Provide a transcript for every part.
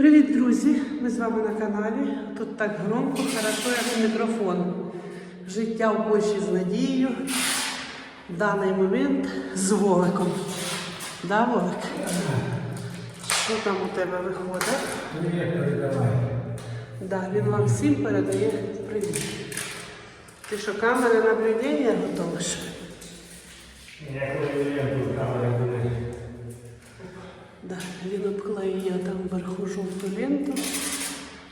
Привіт, друзі! Ми з вами на каналі. Тут так громко, хорошо, як мікрофон. Життя в Польщі з надією. В даний момент з Вовиком. Да, Вовик? Що там у тебе виходить? Привет, передавай. Да, він вам всім передає привіт. Ти що, камери наблюдення готовиш? Я коли камера буде. Да, він обклеює там вверху жовту ленту,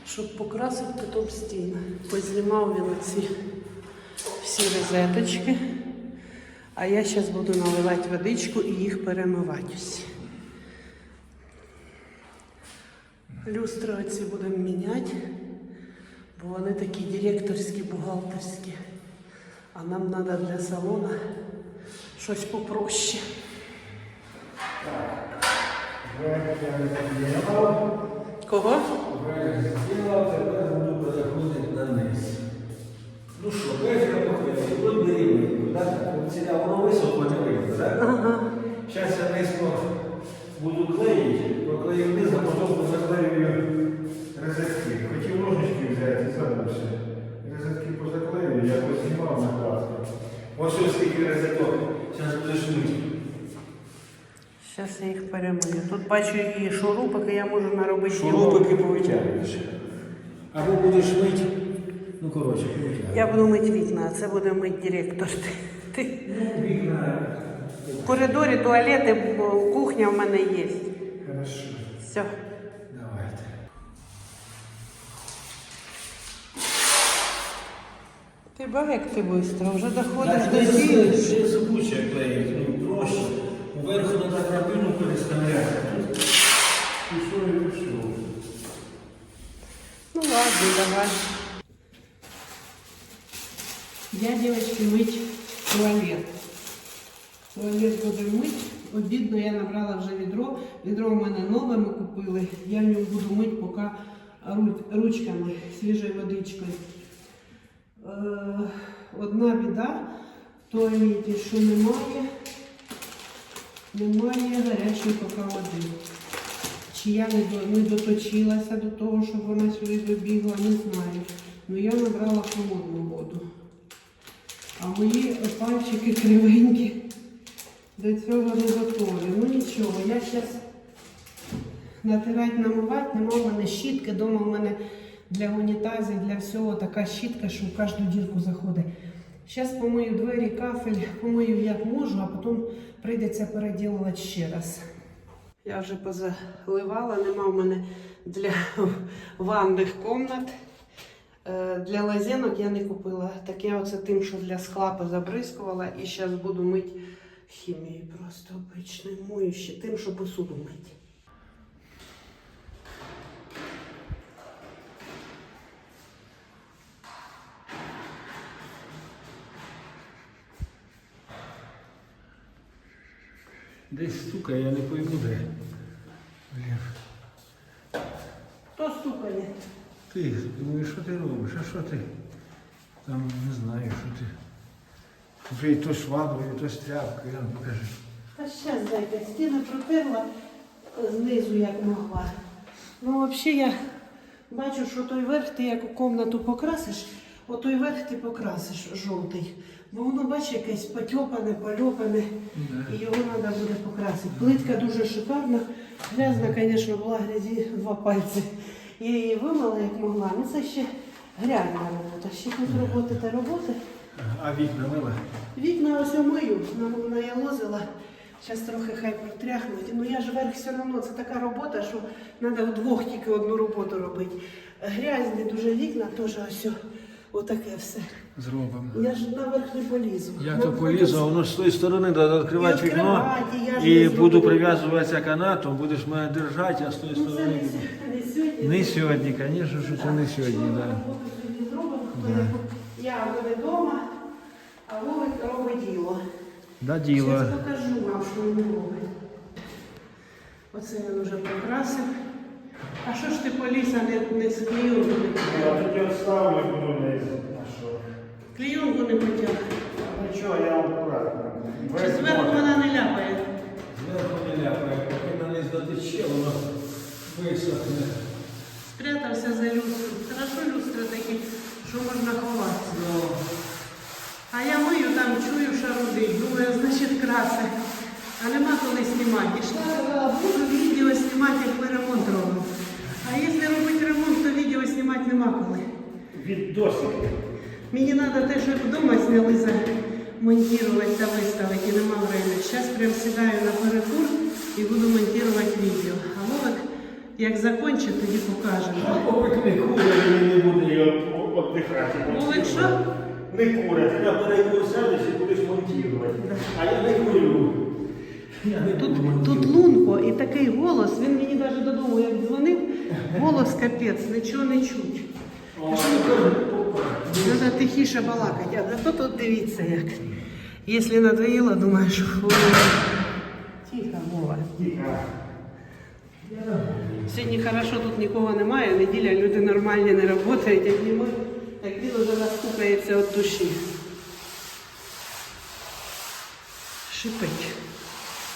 щоб покрасити потім стіни. Познімав він оці всі розеточки. А я зараз буду наливати водичку і їх перемивати всі. Люстри оці будемо міняти, бо вони такі директорські, бухгалтерські. А нам треба для салону щось попроще. Кого? Тепер буду переходити на низ. Ну що, я покрив, тут не рівненько, воно високо не видно, так? Зараз я низько буду клеїти, проклею вниз, а потім заклеюю розетки. Хотів ножнички взяти, забувся. Розетки позаклею, я познімав на класку. Ось ось скільки розеток. Зараз будеш мити. Зараз я їх перемию. Тут бачу і шурупики, я можу наробити. Шурупики повитягуєш. Або будеш мити. Ну, коротше, повитягуєш. Я буду мити вікна, а це буде мити директор. Ти, ти. Вікна. В коридорі туалети, кухня в мене є. Хорошо. Все. Давайте. Ти бачиш, як ти швидко, вже доходиш до цілі. ще супуче клеїть, ну проще. Уверху треба драбину переставляти. Пішов і пішов. Ну ладно, давай. Я, девочки, мить туалет. Туалет буду мить. Обідно, я набрала вже відро. Відро у мене нове ми купили. Я в ньому буду мити поки ручками, свіжою водичкою. Е, одна біда в туалеті, що немає, немає гарячої поки води. Чи я не, до, не доточилася до того, щоб вона сюди добігла, не знаю. Ну я набрала холодну воду. А мої пальчики кривенькі до цього не готові. Ну нічого, я зараз натирати, намивати, нема в мене щітки. Дома в мене для унітазів, для всього така щітка, що в кожну дірку заходить. Зараз помию двері, кафель, помию як можу, а потім прийдеться переділувати ще раз. Я вже позаливала, нема в мене для ванних комнат. Е, Для лазінок я не купила. Таке оце тим, що для скла позабризкувала. І зараз буду мити хімією просто обичною моющі, тим, що посуду мити. Десь стукає, я не пойму де. Блін. Хто стукає? Ти, думаю, що ти робиш? А що ти? Там не знаю, що ти. Вже і то шваброю, і то стряпкою, я покажи. Та щас, зайка, стіни протерла е, знизу, як могла. Ну, взагалі, я бачу, що той верх ти як у комнату покрасиш, отой верх ти покрасиш жовтий. Бо воно, бачиш, якесь потьопане, польопане, і його треба буде покрасити. Плитка дуже шикарна, грязна, звісно, була грязі два пальці. Я її вимила як могла. Ну це ще грязна робота. Ще тут роботи та роботи. А вікна мила? Вікна ось мию, нам наялозила. Зараз трохи хай протряхнуть. Ну я ж верх все одно, це така робота, що треба вдвох тільки одну роботу робити. Грязні дуже вікна, теж ось отаке все. Зробимо. Я ж наверх не полізу. Я то полізу, а воно з тої сторони треба відкривати вікно і буду прив'язуватися канатом, будеш мене держати, а з тої Ну це сторони. не, буду. сьо- не сьогодні. Звісно, що це не сьогодні, так. Я буде вдома, а Вовик робить діло. Да, діло. Зараз покажу вам, що він робить. Оце він вже покрасив. А що ж ти поліз, а не, не з клейонку не потяг? тоді оставлю буду не а що. Клейонку не потяг. Нічого, я акуратно. Чи зверху вона не ляпає? Зверху не ляпає, поки на низ дотече, воно висохне. Спрятався за люстру. Хорошо люстри такі, що можна ховатися. Ну, А я мию там, чую шарудить, думаю, значить краси. А нема коли знімати. Ішла, буду відео знімати, як ми ремонт робимо. А якщо робити ремонт, то відео знімати нема коли. від досвіду. Мені треба те, що вдома зняли, монтувати та виставити, і нема времени. Зараз прям сідаю на перекур і буду монтувати відео. А Вовик, як закінчить, тоді покажемо. Мабуть, не курять, він не буде його віддихати. Вовик, що? Не курять, ти на перекур сядеш і будеш монтувати. А я не курю. Тут, тут лунко і такий голос, він мені навіть додому як дзвонив, голос капець, нічого не чуть. Треба тихіше балакати, а зато тут дивіться як. Якщо надоїло, думаєш. Тихо, мова. Тихо. Сьогодні хорошо, тут нікого немає, неділя, люди нормальні не працюють, як не ми, як він вже настукається від душі. Шипить.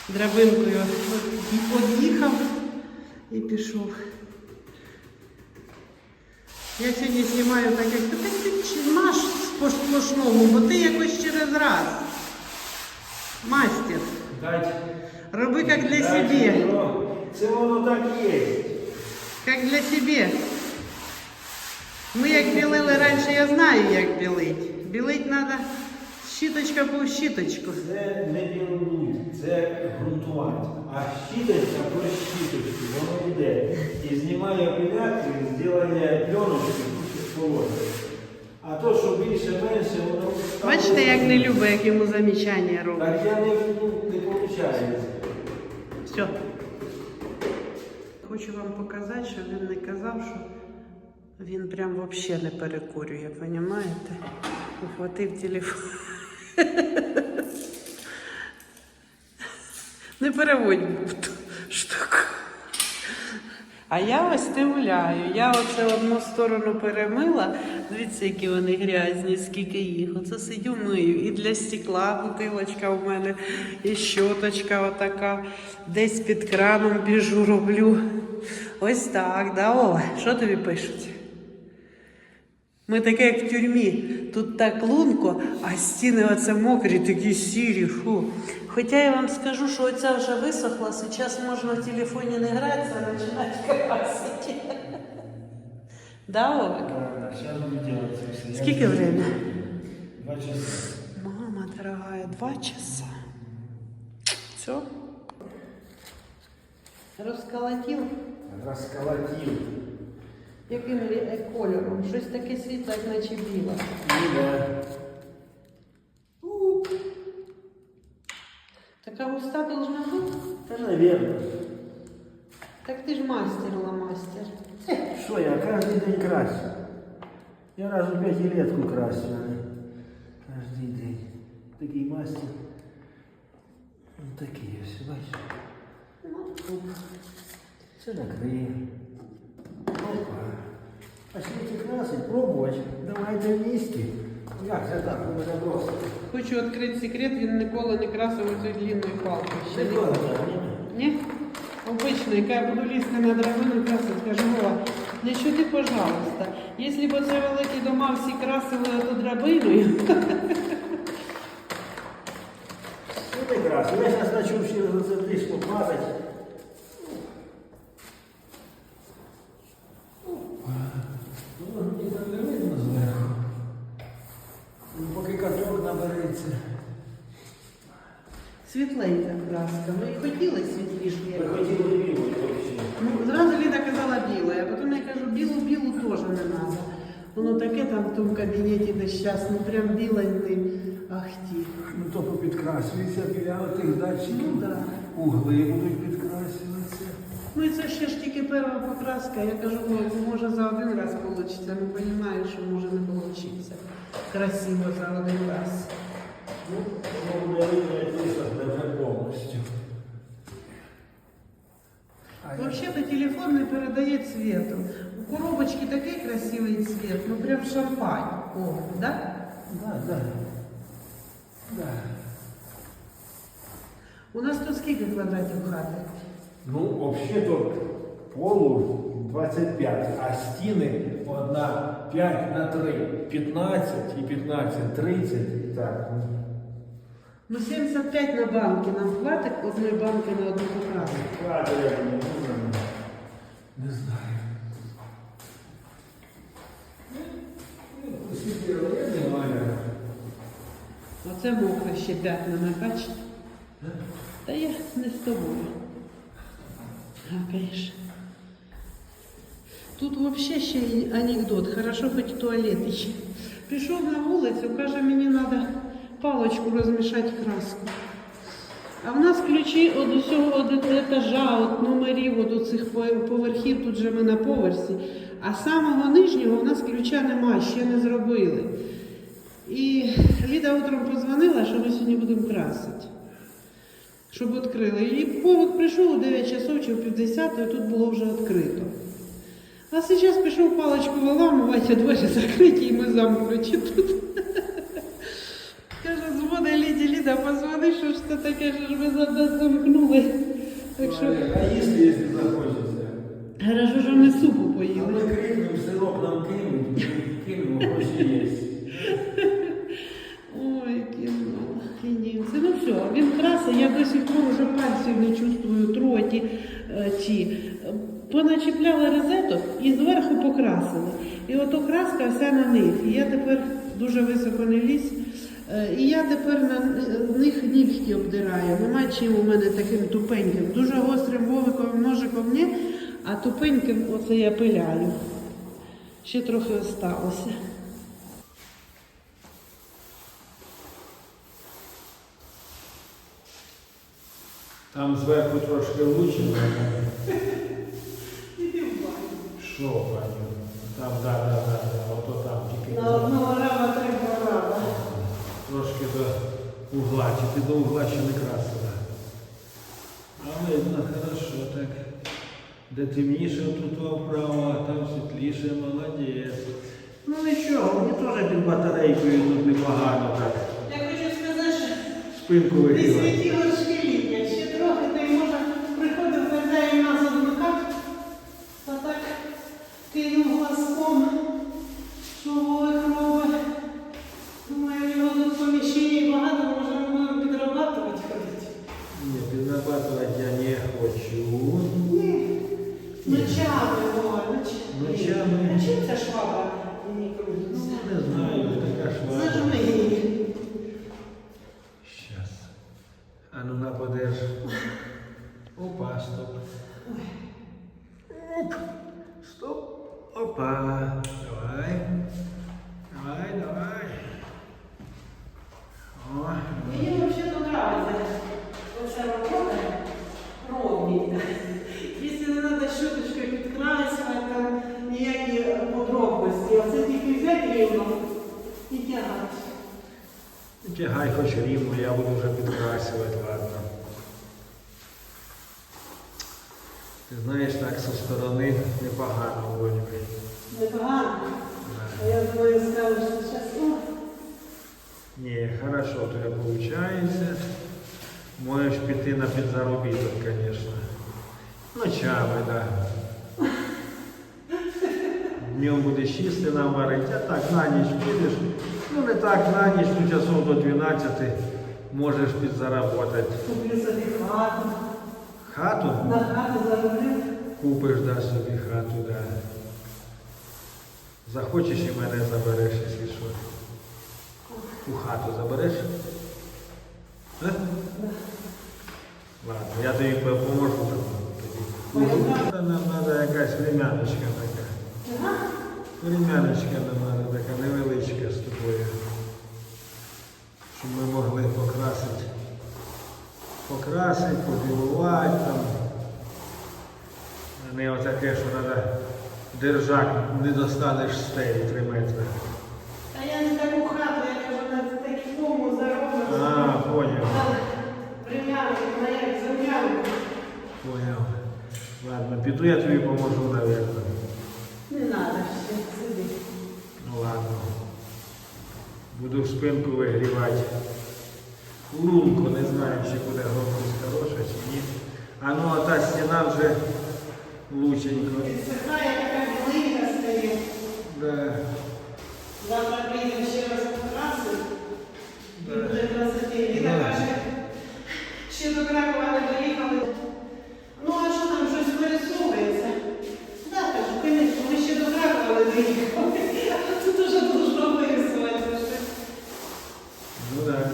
Драбинкою од'їхав і пішов. Я сьогодні знімаю так, як ти маш по сплошному, бо ти якось через раз. Мастер. Дайте. Роби як для себе. Це воно так є. Как для себе. Ми як білили раніше, я знаю, як білить. Білить треба щіточка по щіточку. Це не білорус, це ґрунтування. А щіточка про щіточку, воно йде. І знімає апеляцію, зробляє пленочку, положення. А то, що більше-менше, воно... Бачите, як не любить, як йому замічання робить. Так я не, ну, не виходить. Все. Хочу вам показати, що він не казав, що він прям взагалі не перекурює, розумієте? Ухватив телефон. Не переводь штуку. А я ось ти. Я оце одну сторону перемила. Дивіться, які вони грязні, скільки їх. Оце сидю мию. І для стекла бутилочка в мене, і щоточка отака. Десь під краном біжу, роблю. Ось так, да, Ола? Що тобі пишуть? Ми таке, як в тюрмі. Тут так лунко, а стіни оце мокрі, такі сірі. Фу. Хоча я вам скажу, що оця вже висохла, зараз можна в телефоні не гратися, а починати красити. Да, Овик? Зараз буду робити це все. Скільки время? Два часа. Мама дорогая, два часа. Все? Розколотив? Розколотив. Яким кольором? Щось таке світле, як наче біле. Така густа должна бути? Та, наверное. Так ти ж мастер, мастер. Що я кожен день красю. Я раз у п'ятилетку красю. а не Кожен день. Такий мастер. Ну такий ось, бачиш. Це накриє. Опа. А ще ці красить, пробувати. Давайте в місті. Як це так? У мене просто. Хочу відкрити секрет, він ніколи не красив оцю длинною палкою. Ще Не ніколи. треба, ні? Ні? Обично, яка я буду лізти на драбину красити, скажу, Вова, не чути, пожалуйста. Якщо б оце великі дома всі красили оту драбиною, Ну прекрасно. Я зараз начну всі за це дишко падати. Хотіли світліше. Ви хотіли вообще. Ну, зразу Ліда казала біле, а потім я кажу, білу-білу теж не треба. Воно таке там в тому кабінеті десь зараз, ну прям біленький. Ах ті. Ну то попідкрасується біля тих датчиків. Ну да. Угли будуть підкрасуватися. Ну і це ще ж тільки перша покраска. Я кажу, «Ой, може за один раз вийде. Ну розумію, що може не вийде. Красиво за один раз. Ну, повністю. А я- Вообще-то телефон не передає цвету. У коробочки такий красивий цвет, ну прям шампань. О, да? Да, да. Да. У нас тут скільки квадратів хати? Ну, вообще-то полу 25, а стіни одна 5 на 3, 15 і 15, 30. Так. Ну 75 на банки. Нам хватить одної банки на одну покраску. Хватить, я не знаю. Не знаю. Освітлювали, я не маю. Оце мокре ще п'ятнами, бачите? Та я не з тобою. Гакаєш. Тут взагалі ще анекдот. Хорошо, хоч туалет ще. Пішов на вулицю, каже, мені треба паличку розмішати краску. А в нас ключі від усього від етажа, від номерів, від цих поверхів, тут же ми на поверсі. А самого нижнього в нас ключа немає, ще не зробили. І Ліда утром позвонила, що ми сьогодні будемо красити. Щоб відкрили. І повод прийшов у 9 часов чи в 50, і тут було вже відкрито. А зараз пішов паличку виламувати, а двері закриті, і ми замкнуті тут. Дзвони Ліді, Ліда, позвони, що ж це таке, що ж ви за- замкнули. Так що, А якщо, якщо захочеться? хорошо, що ми супу А поїли. ми крикнемо, сирок нам кинуть, кинемо, гроші є. Ой, кіно, лінівці. Ну все, він красить, я до сих пор вже пальців не чувствую, троті е, ті. Поначіпляли розеток і зверху покрасили. І ото краска вся на них. І я тепер дуже високо не лізь. Е, І я тепер на них нігті обдираю. Нема чим у мене таким тупеньким. Дуже гострим вовиком ножиком ні, а тупеньким оце я пиляю. Ще трохи осталося. Там зверху трошки влучено. Що, пані? Там, да, да, да, да, ото там тільки. На одного раба. Трошки до угла, чи ти до угла ще не красила. А видно, хорошо так. Де темніше тут вправо, а там світліше, молодець. Ну нічого, мені теж під батарейкою тут непогано так. Я хочу сказати, що Спинку не ровні. Якщо не треба щоточкою підкрасувати, там ніякі подробності, а це тільки взяти рівно і тягати. Тягай хоч рівно, я буду вже підкрасувати, ладно. Ти знаєш, так зі сторони непогано вроді. Непогано. А я думаю, скажу, що зараз, Ні, хорошо у тебе виходить. Можеш піти на підзаробіток, звісно. Ночами, так. Да. Днем будеш їсти нам варити, а так на ніч підеш. Ну не так на ніч, ну часов до 12 можеш підзаработати. куплю собі хату, Хату на хату зароблю. купиш да собі хату, да. Захочеш і мене забереш, якщо що. У хату забереш? А? Ладно, я тобі поможу там Нам треба якась ремяночка така. Ага. Ремяночка нам треба така невеличка з тобою. Щоб ми могли покрасити. Покрасити, побілувати там. Не отаке, що треба держак, не достанеш стелі 3 метри. А я не таку хату, я кажу, на такому зароблю. А, поняв. Врем'янку, на як землянку. Поняв. Ладно, піду я тобі поможу, наверное. Не треба ще сиди. Ну ладно. Буду спинку вигрівати. Лунку, не знаю, чи буде громкість хороша, чи ні. А ну а та стіна вже лученько. Підсихає така білинка стає. Да. Завтра прийдемо ще раз покрасити. І Да. буде красоті. Ліна Да. каже, ще до Кракова не доїхали. Ну, а що там щось вирисовується? Да, кажу, звісно, ми ще до Кракова не доїхали. А тут уже должно вирисуватися щось. Ну да.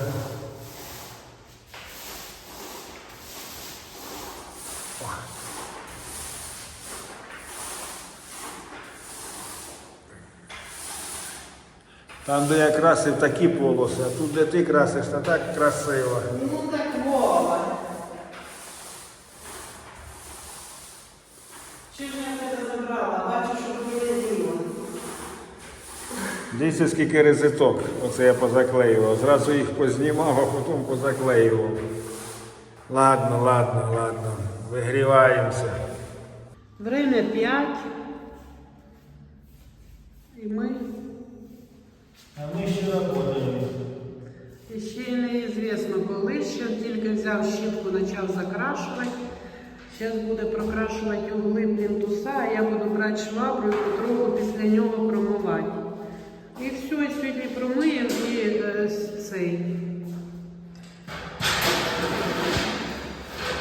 Там, де я красив такі полоси, а тут, де ти красиш, то так красиво. Ну так Вова. Чи ж я тебе забрала? Бачу, що діло. Дивіться, скільки резиток. Оце я позаклеював. Зразу їх познімав, а потім позаклеював. Ладно, ладно, ладно. Вигріваємося. Время 5. І ми А ми ще работаємо. Ще неізвісно коли, ще тільки взяв щітку, почав закрашувати. Зараз буде прокрашувати угли плінтуса, а я буду брати швабру і потроху після нього промивати. І все, і сьогодні промиємо і е, цей.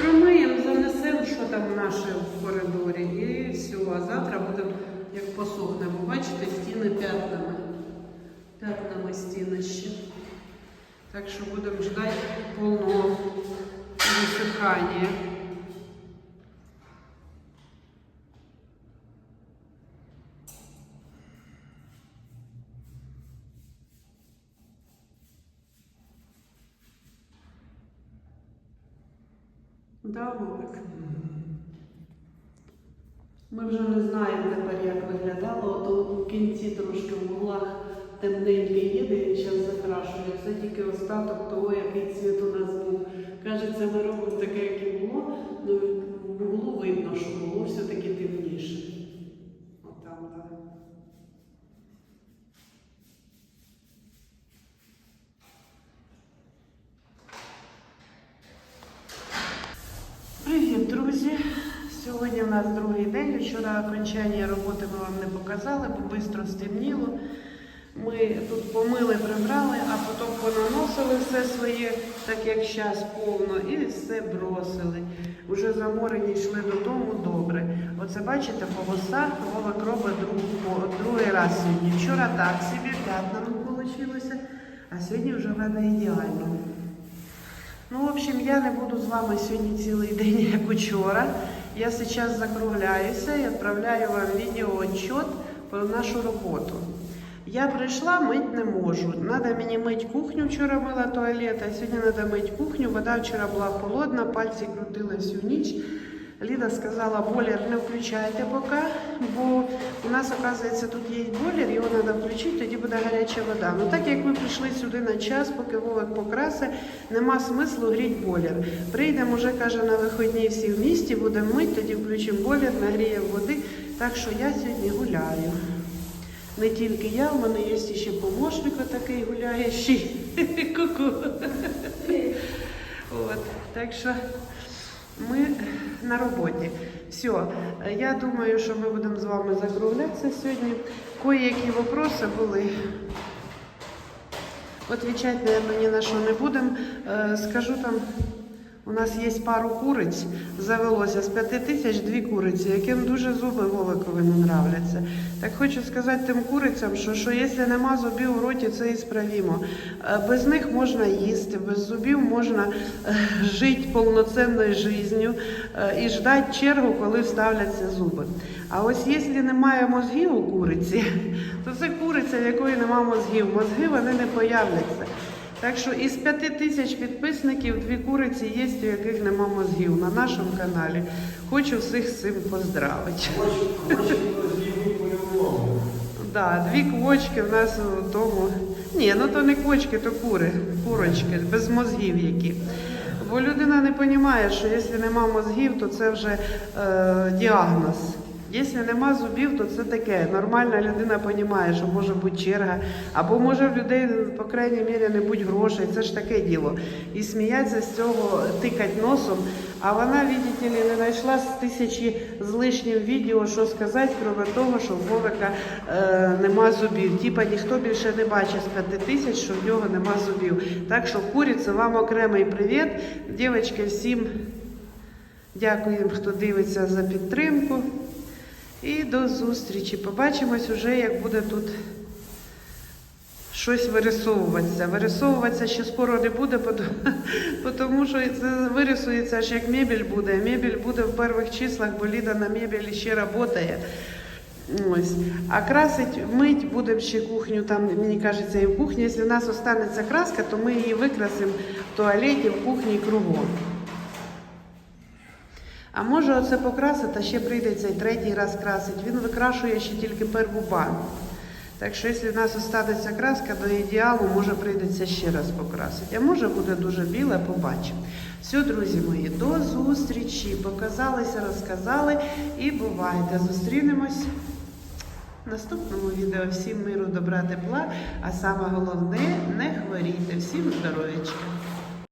Промиємо, занесемо, що там наше в коридорі, і все. А завтра будемо, як посохнемо. Бачите, стіни п'ятнами. П'ятнами стіни ще. Так що будемо ждать повного высыхания. Да, Вовик? Ми вже не знаємо тепер, як виглядало. Ото у кінці трошки в углах темненький є, де він зараз закрашує. Це тільки остаток того, який цвіт у нас був. Кажеться, ми робимо таке, як і було, в углу видно, що було все-таки темніше. Отам, так. Привіт, друзі! Сьогодні у нас другий день. Вчора окончання роботи ми вам не показали, бо швидко стемніло. Ми тут помили, прибрали, а потім понаносили все своє, так як зараз повно, і все бросили. Уже заморені йшли додому добре. Оце бачите, по гусах Вова робить другий раз сьогодні. Вчора так собі п'ятнами вийшло, а сьогодні вже треба ідеально. Ну, в общем, я не буду з вами сьогодні цілий день, як учора. Я зараз закругляюся і відправляю вам відеоотчет про нашу роботу. Я прийшла, мить не можу. Надо мені мить кухню, вчора мила туалет, а сьогодні треба мить кухню. Вода вчора була холодна, пальці крутили всю ніч. Ліда сказала, бойлер не включайте поки, бо у нас, оказується, тут є бойлер, його треба включити, тоді буде гаряча вода. Ну так як ми прийшли сюди на час, поки Вовик покрасе, нема смислу гріти бойлер. Прийдемо вже, каже, на вихідні всі в місті, будемо мити, тоді включимо бойлер, нагріємо води. Так що я сьогодні гуляю. Не тільки я, в мене є ще помощник такий гуляючий. Ку-ку. От, так що ми на роботі. Все, я думаю, що ми будемо з вами закруглятися сьогодні. Кої-які вопроси були. Отвічати, наверное, ні на що не будемо. Е, Скажу там, у нас є пару куриць, завелося з п'яти тисяч дві куриці, яким дуже зуби Вовикові не нравляться. Так хочу сказати тим курицям, що, що якщо нема зубів у роті, це і справімо. Е, Без них можна їсти, без зубів можна е, жити повноцінною життю е, і ждати чергу, коли вставляться зуби. А ось якщо немає мозгів у куриці, то це куриця, в якої немає мозгів. Мозги вони не появляться. Так що із п'яти тисяч підписників дві куриці є, у яких нема мозгів на нашому каналі. Хочу всіх з цим поздравити. Да, дві квочки в нас вдома. Ні, ну то не квочки, то кури, курочки, без мозгів які. Бо людина не розуміє, що якщо нема мозгів, то це вже е, діагноз. Якщо нема зубів, то це таке. Нормальна людина розуміє, що може бути черга, або може в людей, по крайній мірі, не бути грошей. Це ж таке діло. І сміятися з цього, тикати носом. А вона, видите ли, не знайшла з тисячі з лишнім відео, що сказати, крім того, що в Вовика е, нема зубів. Типа ніхто більше не бачить з п'яти тисяч, що в нього нема зубів. Так що куриця, вам окремий привіт. Дівчатки, всім дякуємо, хто дивиться за підтримку. І до зустрічі. Побачимось уже, як буде тут щось вирисовуватися. Вирисовуватися ще скоро не буде, тому що це вирисується аж як мебель буде. Мебель буде в перших числах, бо Ліда на мебелі ще працює. Ось. А красить, мить будемо ще кухню, там, мені кажеться, і в кухні. Якщо в нас останеться краска, то ми її викрасимо в туалеті, в кухні і кругом. А може оце покрасити, а ще прийдеться і третій раз красить. Він викрашує ще тільки перву банку. Так що, якщо в нас останеться краска до ідеалу, може прийдеться ще раз покрасити. А може буде дуже біле, побачимо. Все, друзі мої, до зустрічі. Показалися, розказали і бувайте. Зустрінемось в наступному відео. Всім миру, добра, тепла. А саме головне не хворійте. Всім здоров'ячка.